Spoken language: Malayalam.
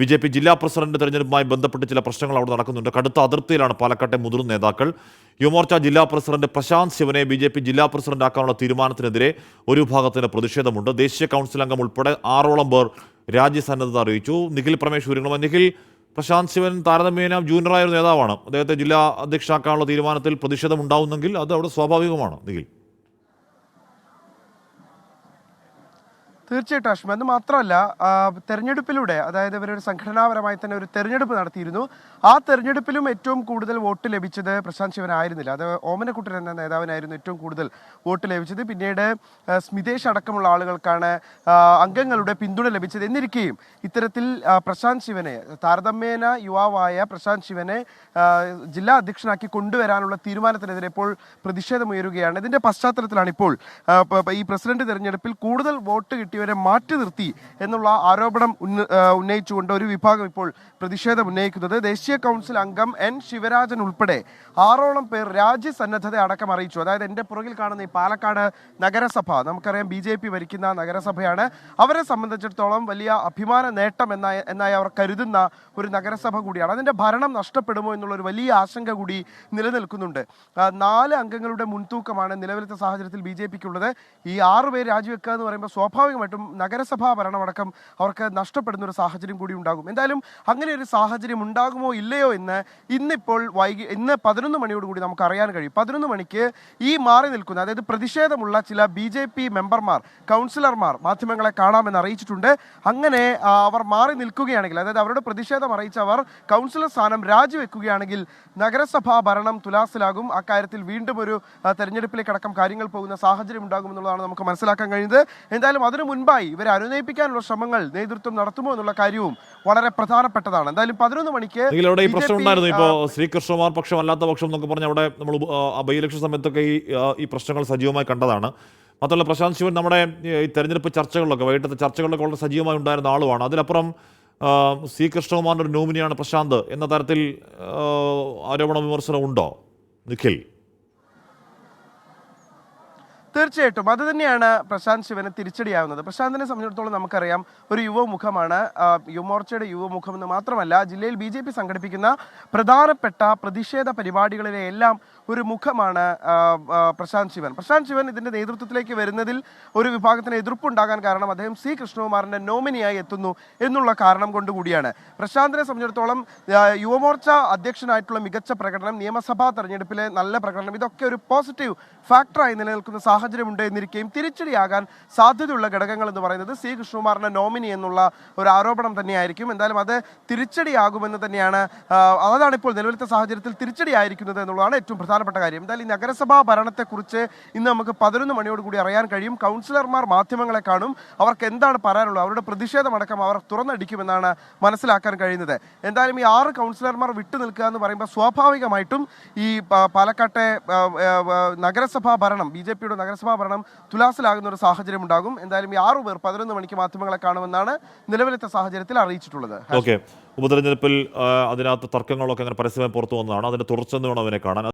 ബി ജെ പി ജില്ലാ പ്രസിഡന്റ് തെരഞ്ഞെടുപ്പുമായി ബന്ധപ്പെട്ട് ചില പ്രശ്നങ്ങൾ അവിടെ നടക്കുന്നുണ്ട്. കടുത്ത അതിർത്തിയിലാണ് പാലക്കാട്ടെ മുതിർന്ന നേതാക്കൾ. യുവമോർച്ച ജില്ലാ പ്രസിഡന്റ് പ്രശാന്ത് ശിവനെ ബി ജെ പി ജില്ലാ പ്രസിഡന്റാക്കാനുള്ള തീരുമാനത്തിനെതിരെ ഒരു വിഭാഗത്തിന് പ്രതിഷേധമുണ്ട്. ദേശീയ കൗൺസിൽ അംഗം ഉൾപ്പെടെ ആറോളം പേർ രാജ്യസന്നദ്ധത അറിയിച്ചു. നിഖിൽ പ്രമേശ് വിവരങ്ങളുമായി നിഖിൽ. പ്രശാന്ത് ശിവൻ താരതമ്യേന ജൂനിയറായ ഒരു നേതാവാണ്. അദ്ദേഹത്തെ ജില്ലാ അധ്യക്ഷനാക്കാനുള്ള തീരുമാനത്തിൽ പ്രതിഷേധമുണ്ടാവുന്നെങ്കിൽ അത് അവിടെ സ്വാഭാവികമാണ് നിഖിൽ. തീർച്ചയായിട്ടും അഷ്മ അത് മാത്രമല്ല തെരഞ്ഞെടുപ്പിലൂടെ അതായത് ഇവരൊരു സംഘടനാപരമായി തന്നെ ഒരു തെരഞ്ഞെടുപ്പ് നടത്തിയിരുന്നു. ആ തെരഞ്ഞെടുപ്പിലും ഏറ്റവും കൂടുതൽ വോട്ട് ലഭിച്ചത് പ്രശാന്ത് ശിവൻ ആയിരുന്നില്ല. അത് ഓമനക്കുട്ടൻ എന്ന നേതാവിനായിരുന്നു ഏറ്റവും കൂടുതൽ വോട്ട് ലഭിച്ചത്. പിന്നീട് സ്മിതേഷ് അടക്കമുള്ള ആളുകൾക്കാണ് അംഗങ്ങളുടെ പിന്തുണ ലഭിച്ചത് എന്നിരിക്കെയും ഇത്തരത്തിൽ പ്രശാന്ത് ശിവനെ താരതമ്യേന യുവാവായ പ്രശാന്ത് ശിവനെ ജില്ലാ അധ്യക്ഷനാക്കി കൊണ്ടുവരാനുള്ള തീരുമാനത്തിനെതിരെ ഇപ്പോൾ പ്രതിഷേധമുയരുകയാണ്. ഇതിന്റെ പശ്ചാത്തലത്തിലാണ് ഇപ്പോൾ ഈ പ്രസിഡന്റ് തെരഞ്ഞെടുപ്പിൽ കൂടുതൽ വോട്ട് കിട്ടിയവരെ മാറ്റി നിർത്തി എന്നുള്ള ആരോപണം ഉന്നയിച്ചുകൊണ്ട് ഒരു വിഭാഗം ഇപ്പോൾ പ്രതിഷേധം ഉന്നയിക്കുന്നത്. ദേശീയ കൗൺസിൽ അംഗം എൻ ശിവരാജൻ ഉൾപ്പെടെ ആറോളം പേർ രാജ്യസന്നദ്ധത അടക്കം അറിയിച്ചു. അതായത് എന്റെ പുറകിൽ കാണുന്ന ഈ പാലക്കാട് നഗരസഭ നമുക്കറിയാം ബി ജെ പി ഭരിക്കുന്ന നഗരസഭയാണ്. അവരെ സംബന്ധിച്ചിടത്തോളം വലിയ അഭിമാന നേട്ടം എന്നായ എന്നായി അവർ കരുതുന്ന ഒരു നഗരസഭ കൂടിയാണ്. അതിന്റെ ഭരണം നഷ്ടപ്പെടുമോ എന്നുള്ള ഒരു വലിയ ആശങ്ക കൂടി നിലനിൽക്കുന്നുണ്ട്. നാല് അംഗങ്ങളുടെ മുൻതൂക്കമാണ് നിലവിലത്തെ സാഹചര്യത്തിൽ ബി ജെ പിക്കുള്ളത്. ഈ ആറുപേർ രാജിവെക്കുക എന്ന് പറയുമ്പോൾ സ്വാഭാവികമായിട്ടും നഗരസഭാ ഭരണമടക്കം അവർക്ക് നഷ്ടപ്പെടുന്ന ഒരു സാഹചര്യം കൂടി ഉണ്ടാകും. എന്തായാലും അങ്ങനെ ഒരു സാഹചര്യം ഉണ്ടാകുമോ ഇല്ലയോ എന്ന് ഇന്നിപ്പോൾ വൈകി ഇന്ന് പതിനൊന്ന് മണിയോടുകൂടി നമുക്ക് അറിയാൻ കഴിയും. പതിനൊന്ന് മണിക്ക് ഈ മാറി നിൽക്കുന്ന അതായത് പ്രതിഷേധമുള്ള ചില ബി ജെ പി മെമ്പർമാർ കൗൺസിലർമാർ മാധ്യമങ്ങളെ കാണാമെന്ന് അറിയിച്ചിട്ടുണ്ട്. അങ്ങനെ അവർ മാറി നിൽക്കുകയാണെങ്കിൽ അതായത് അവരുടെ പ്രതിഷേധം അറിയിച്ചവർ കൗൺസിലർ സ്ഥാനം രാജിവെക്കുകയാണെങ്കിൽ നഗരസഭാ ഭരണം തുലാസിലാകും. അക്കാര്യത്തിൽ വീണ്ടും ഒരു തെരഞ്ഞെടുപ്പിലേക്ക് അടക്കം കാര്യങ്ങൾ പോകുന്ന സാഹചര്യം ഉണ്ടാകും എന്നുള്ളതാണ് നമുക്ക് മനസ്സിലാക്കാൻ കഴിയുന്നത്. എന്തായാലും അതിനു മുൻപായി ഇവരെ അനുനയിപ്പിക്കാനുള്ള ശ്രമങ്ങൾ നേതൃത്വം നടത്തുമോ എന്നുള്ള കാര്യവും വളരെ പ്രധാനപ്പെട്ടതാണ്. എന്തായാലും പതിനൊന്ന് മണിക്ക് ഇവിടെ അവിടെ ഈ പ്രശ്നം ഉണ്ടായിരുന്നു. ഇപ്പോൾ ശ്രീകൃഷ്ണകുമാർ പക്ഷം അല്ലാത്ത പക്ഷം എന്നൊക്കെ പറഞ്ഞ അവിടെ നമ്മൾ ബൈ ഇലക്ഷൻ സമയത്തൊക്കെ ഈ ഈ പ്രശ്നങ്ങൾ സജീവമായി കണ്ടതാണ്. മാത്രമല്ല പ്രശാന്ത് ശിവൻ നമ്മുടെ ഈ തെരഞ്ഞെടുപ്പ് ചർച്ചകളിലൊക്കെ വൈകിട്ടത്തെ ചർച്ചകളിലൊക്കെ വളരെ സജീവമായി ഉണ്ടായിരുന്ന ആളുമാണ്. അതിലപ്പുറം സി കൃഷ്ണകുമാറിന്റെ ഒരു നോമിനിയാണ് പ്രശാന്ത്. എന്ന തരത്തിൽ ആരോപണ വിമർശനം ഉണ്ടോ? നിഖിൽ? തീർച്ചയായിട്ടും. അത് തന്നെയാണ് പ്രശാന്ത് ശിവന് തിരിച്ചടിയാവുന്നത്. പ്രശാന്തിനെ സംബന്ധിച്ചിടത്തോളം നമുക്കറിയാം ഒരു യുവമുഖമാണ്. യുവമോർച്ചയുടെ യുവമുഖം എന്ന് മാത്രമല്ല ജില്ലയിൽ ബി ജെ പി സംഘടിപ്പിക്കുന്ന പ്രധാനപ്പെട്ട പ്രതിഷേധ പരിപാടികളിലെ എല്ലാം ഒരു മുഖമാണ് പ്രശാന്ത് ശിവൻ. പ്രശാന്ത് ശിവൻ ഇതിന്റെ നേതൃത്വത്തിലേക്ക് വരുന്നതിൽ ഒരു വിഭാഗത്തിന് എതിർപ്പുണ്ടാകാൻ കാരണം അദ്ദേഹം സി കൃഷ്ണകുമാറിന്റെ നോമിനിയായി എത്തുന്നു എന്നുള്ള കാരണം കൊണ്ടുകൂടിയാണ് പ്രശാന്തിനെ സംബന്ധിച്ചിടത്തോളം യുവമോർച്ച അധ്യക്ഷനായിട്ടുള്ള മികച്ച പ്രകടനം നിയമസഭാ തെരഞ്ഞെടുപ്പിലെ നല്ല പ്രകടനം ഇതൊക്കെ ഒരു പോസിറ്റീവ് ഫാക്ടറായി നിലനിൽക്കുന്ന സാഹചര്യമുണ്ട് എന്നിരിക്കുകയും തിരിച്ചടിയാകാൻ സാധ്യതയുള്ള ഘടകങ്ങൾ എന്ന് പറയുന്നത് സി കൃഷ്ണകുമാറിന്റെ നോമിനി എന്നുള്ള ഒരു ആരോപണം തന്നെയായിരിക്കും. എന്തായാലും അത് തിരിച്ചടിയാകുമെന്ന് തന്നെയാണ് അതാണ് ഇപ്പോൾ നിലവിലത്തെ സാഹചര്യത്തിൽ തിരിച്ചടിയായിരിക്കുന്നത് എന്നുള്ളതാണ് ഏറ്റവും പ്രധാനപ്പെട്ട കാര്യം. എന്തായാലും ഈ നഗരസഭാ ഭരണത്തെക്കുറിച്ച് ഇന്ന് നമുക്ക് പതിനൊന്ന് മണിയോട് കൂടി അറിയാൻ കഴിയും. കൗൺസിലർമാർ മാധ്യമങ്ങളെ കാണും. അവർക്ക് എന്താണ് പറയാനുള്ളത്? അവരുടെ പ്രതിഷേധമടക്കം അവർ തുറന്നടിക്കുമെന്നാണ് മനസ്സിലാക്കാൻ കഴിയുന്നത്. എന്തായാലും ഈ ആറ് കൗൺസിലർമാർ വിട്ടു നിൽക്കുക എന്ന് പറയുമ്പോൾ സ്വാഭാവികമായിട്ടും ഈ പാലക്കാട്ടെ നഗരസഭാ ഭരണം ബി ജെ പിയുടെ നഗരസഭാ ഭരണം തുലാസിലാകുന്ന ഒരു സാഹചര്യം ഉണ്ടാകും. എന്തായാലും ഈ ആറു പേർ പതിനൊന്ന് മണിക്ക് മാധ്യമങ്ങളെ കാണുമെന്നാണ് നിലവിലത്തെ സാഹചര്യത്തിൽ അറിയിച്ചിട്ടുള്ളത്. ഉപതെരഞ്ഞെടുപ്പിൽ അതിനകത്ത് തർക്കങ്ങളൊക്കെ അങ്ങനെ പരസ്യമായി പുറത്തു വന്നതാണ്. അതിന്റെ തുടർച്ചെന്ന് വേണം അവനെ കാണാൻ.